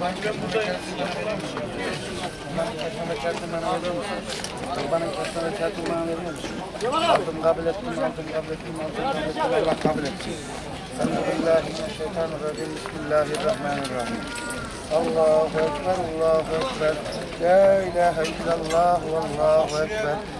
Kurbanın kesmene çarpılmana veriyor musun? Aldım kabul ettim, aldım kabul ettim, aldım kabul ettim, Allah kabul etsin. Bismillahirrahmanirrahim, Bismillahirrahmanirrahim. Allahu Ekber, Allahu Ekber. La ilahe illallah, Allahu Ekber.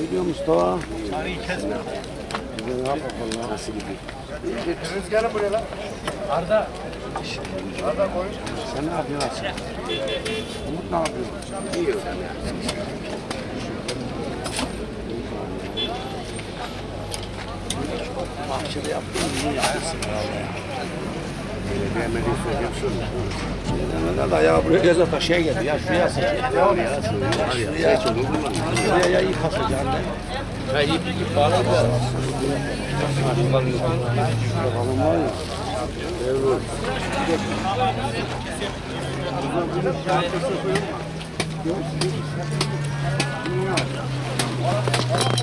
Ne diyor Mustafa? Tarihi kesme. Ne yapalım Nasıl gidiyor? Getiririz gelin buraya lan. Arda. Arda koy. Sen ne yapıyorsun? Umut ne yapıyor? İyi ya. Bahçede yaptın mı? İyi yapmışsın herhalde ya. Böyle beğenmediğin söyleyeceğim söyle. Neden de ayağı buraya geze taşıya geldi ya şuraya. Ya şuraya. Şuraya ya iyi kasacaksın de. Ya iyi bir bağlı da. Bakalım var ya. Evet.